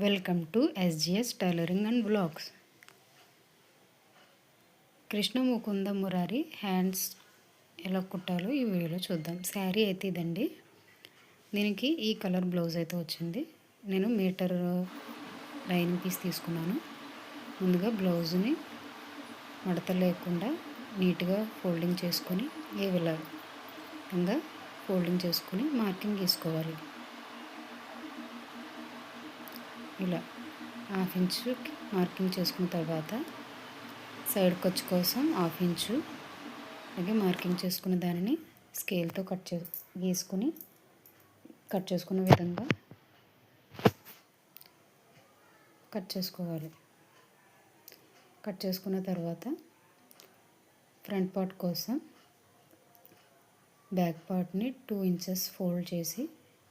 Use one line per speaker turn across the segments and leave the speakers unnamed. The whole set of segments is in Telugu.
Welcome to SGS tailoring and blogs Krishna Mukunda Murari hands ఎలా కుట్టాలో ఈ వీడియోలో చూద్దాం. శారీ అయితే ఇదండి. దీనికి ఈ కలర్ బ్లౌజ్ అయితే వచ్చింది. నేను మీటర్ లైన్ పీస్ తీసుకున్నాను. ముందుగా బ్లౌజ్ని మడత లేకుండా నీట్గా ఫోల్డింగ్ చేసుకొని ఏ విధంగా ఫోల్డింగ్ చేసుకొని మార్కింగ్ తీసుకోవాలి. ఇలా హాఫ్ ఇంచు మార్కింగ్ చేసుకున్న తర్వాత సైడ్ ఖర్చు కోసం హాఫ్ ఇంచు. అలాగే మార్కింగ్ చేసుకున్న దానిని స్కేల్తో కట్ చే గీసుకుని కట్ చేసుకున్న విధంగా కట్ చేసుకోవాలి. కట్ చేసుకున్న తర్వాత ఫ్రంట్ పార్ట్ కోసం బ్యాక్ పార్ట్ని టూ ఇంచెస్ ఫోల్డ్ చేసి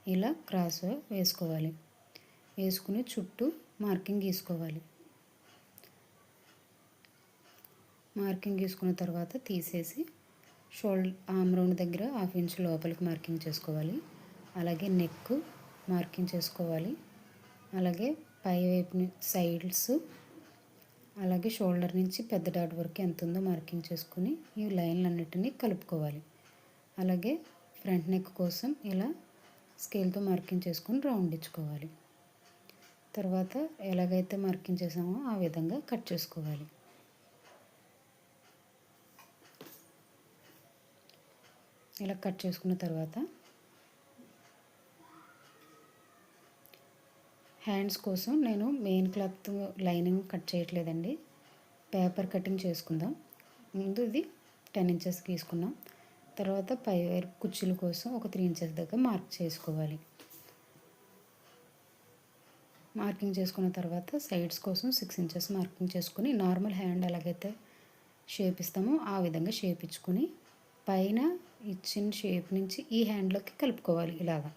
ఇలా క్రాస్ వేసుకోవాలి. వేసుకుని చుట్టూ మార్కింగ్ గీసుకోవాలి మార్కింగ్ గీసుకున్న తర్వాత తీసేసి షోల్డర్ ఆమ్ రౌండ్ దగ్గర హాఫ్ ఇంచ్ లోపలికి మార్కింగ్ చేసుకోవాలి. అలాగే నెక్ మార్కింగ్ చేసుకోవాలి. అలాగే పై వైపు సైడ్స్ అలాగే షోల్డర్ నుంచి పెద్ద డాట్ వరకు ఎంత ఉందో మార్కింగ్ చేసుకుని ఈ లైన్లన్నిటినీ కలుపుకోవాలి. అలాగే ఫ్రంట్ నెక్ కోసం ఇలా స్కేల్తో మార్కింగ్ చేసుకొని రౌండ్ ఇచ్చుకోవాలి. తర్వాత ఎలాగైతే మార్కింగ్ చేసామో ఆ విధంగా కట్ చేసుకోవాలి. ఇలా కట్ చేసుకున్న తర్వాత హ్యాండ్స్ కోసం నేను మెయిన్ క్లాత్ లైనింగ్ కట్ చేయట్లేదండి. పేపర్ కటింగ్ చేసుకుందాం. ముందు ఇది టెన్ ఇంచెస్ తీసుకున్నాం. తర్వాత పై వైపు కుర్చీల కోసం ఒక త్రీ ఇంచెస్ దగ్గర మార్క్ చేసుకోవాలి. మార్కింగ్ చేసుకున్న తర్వాత సైడ్స్ కోసం సిక్స్ ఇంచెస్ మార్కింగ్ చేసుకుని నార్మల్ హ్యాండ్ ఎలాగైతే షేప్ ఇస్తామో ఆ విధంగా షేప్ ఇచ్చుకుని పైన ఇచ్చిన షేప్ నుంచి ఈ హ్యాండ్లోకి కలుపుకోవాలి ఇలాగా.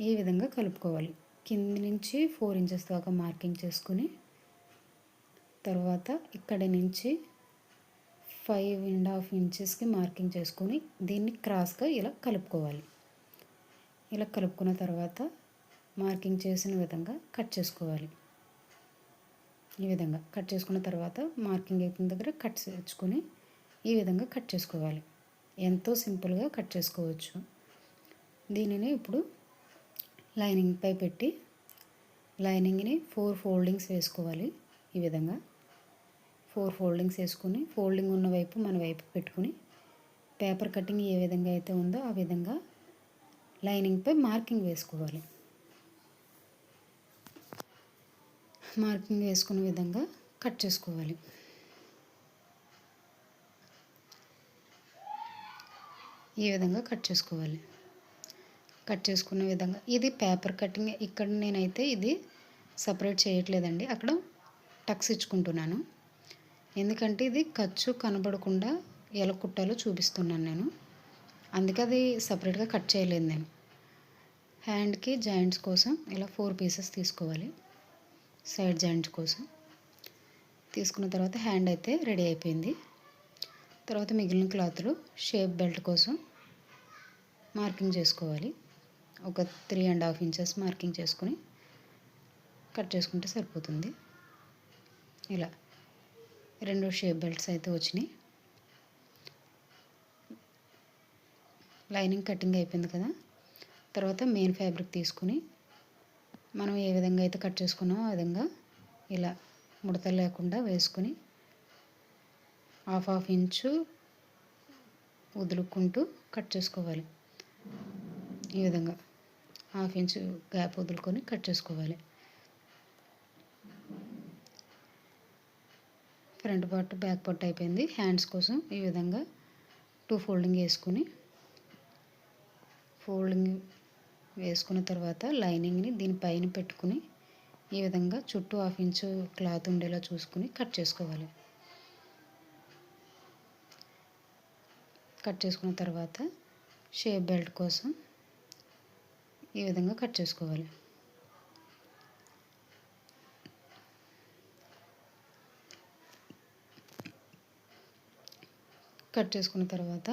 ఈ విధంగా కలుపుకోవాలి. కింది నుంచి ఫోర్ ఇంచెస్ దాకా మార్కింగ్ చేసుకుని తర్వాత ఇక్కడి నుంచి ఫైవ్ అండ్ హాఫ్ ఇంచెస్కి మార్కింగ్ చేసుకొని దీన్ని క్రాస్గా ఇలా కలుపుకోవాలి. ఇలా కలుపుకున్న తర్వాత మార్కింగ్ చేసిన విధంగా కట్ చేసుకోవాలి. ఈ విధంగా కట్ చేసుకున్న తర్వాత మార్కింగ్ అయిపోయిన దగ్గర కట్ చేసుకొని ఈ విధంగా కట్ చేసుకోవాలి. ఎంతో సింపుల్గా కట్ చేసుకోవచ్చు. దీనిని ఇప్పుడు లైనింగ్పై పెట్టి లైనింగ్ని ఫోర్ ఫోల్డింగ్స్ వేసుకోవాలి. ఈ విధంగా ఫోర్ ఫోల్డింగ్స్ వేసుకుని ఫోల్డింగ్ ఉన్న వైపు మన వైపు పెట్టుకుని పేపర్ కటింగ్ ఏ విధంగా అయితే ఉందో ఆ విధంగా లైనింగ్పై మార్కింగ్ వేసుకోవాలి. మార్కింగ్ వేసుకునే విధంగా కట్ చేసుకోవాలి. ఈ విధంగా కట్ చేసుకోవాలి. కట్ చేసుకున్న విధంగా ఇది పేపర్ కటింగ్. ఇక్కడ నేనైతే ఇది సపరేట్ చేయట్లేదండి. అక్కడ టక్స్ ఇచ్చుకుంటున్నాను. ఎందుకంటే ఇది ఖర్చు కనబడకుండా ఎలా కుట్టాలో చూపిస్తున్నాను నేను. అందుకే అది సపరేట్గా కట్ చేయలేదు నేను. హ్యాండ్కి జాయింట్స్ కోసం ఇలా ఫోర్ పీసెస్ తీసుకోవాలి. సైడ్ జాయింట్స్ కోసం. తీసుకున్న తర్వాత హ్యాండ్ అయితే రెడీ అయిపోయింది. తర్వాత మిగిలిన క్లాత్లు షేప్ బెల్ట్ కోసం మార్కింగ్ చేసుకోవాలి. ఒక three and half inches marking చేసుకొని కట్ చేసుకుంటే సరిపోతుంది. ఇలా రెండు షేప్ బెల్ట్స్ అయితే వచ్చినాయి. లైనింగ్ కటింగ్ అయిపోయింది కదా. తర్వాత మెయిన్ ఫ్యాబ్రిక్ తీసుకుని మనం ఏ విధంగా అయితే కట్ చేసుకున్నామో ఆ విధంగా ఇలా ముడతలు లేకుండా వేసుకొని హాఫ్ హాఫ్ ఇంచు వదులుకుంటూ కట్ చేసుకోవాలి. ఈ విధంగా హాఫ్ ఇంచు గ్యాప్ వదులుకొని కట్ చేసుకోవాలి. ఫ్రంట్ పార్ట్ బ్యాక్ పార్ట్ అయిపోయింది. హ్యాండ్స్ కోసం ఈ విధంగా టూ ఫోల్డింగ్ వేసుకుని ఫోల్డింగ్ వేసుకున్న తర్వాత లైనింగ్ని దీనిపైన పెట్టుకుని ఈ విధంగా చుట్టూ హాఫ్ ఇంచు క్లాత్ ఉండేలా చూసుకుని కట్ చేసుకోవాలి. కట్ చేసుకున్న తర్వాత షేప్ బెల్ట్ కోసం ఈ విధంగా కట్ చేసుకోవాలి. కట్ చేసుకున్న తర్వాత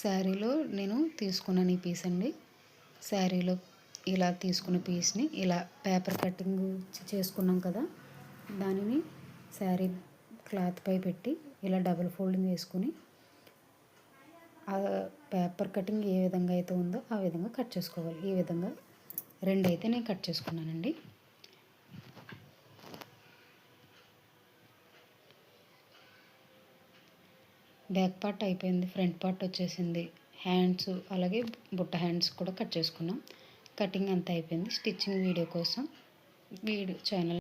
శారీలో నేను తీసుకున్నాను ఈ పీస్ అండి. శారీలో ఇలా తీసుకున్న పీస్ని ఇలా పేపర్ కటింగ్ చేసుకున్నాం కదా దానిని శారీ క్లాత్పై పెట్టి ఇలా డబుల్ ఫోల్డింగ్ వేసుకుని ఆ పేపర్ కటింగ్ ఏ విధంగా అయితే ఉందో ఆ విధంగా కట్ చేసుకోవాలి. ఈ విధంగా రెండు అయితే నేను కట్ చేసుకున్నానండి. బ్యాక్ పార్ట్ అయిపోయింది ఫ్రంట్ పార్ట్ వచ్చేసింది. హ్యాండ్స్ అలాగే బుట్ట హ్యాండ్స్ కూడా కట్ చేసుకున్నాం. కటింగ్ అంతా అయిపోయింది. స్టిచ్చింగ్ వీడియో కోసం వీడియో ఛానల్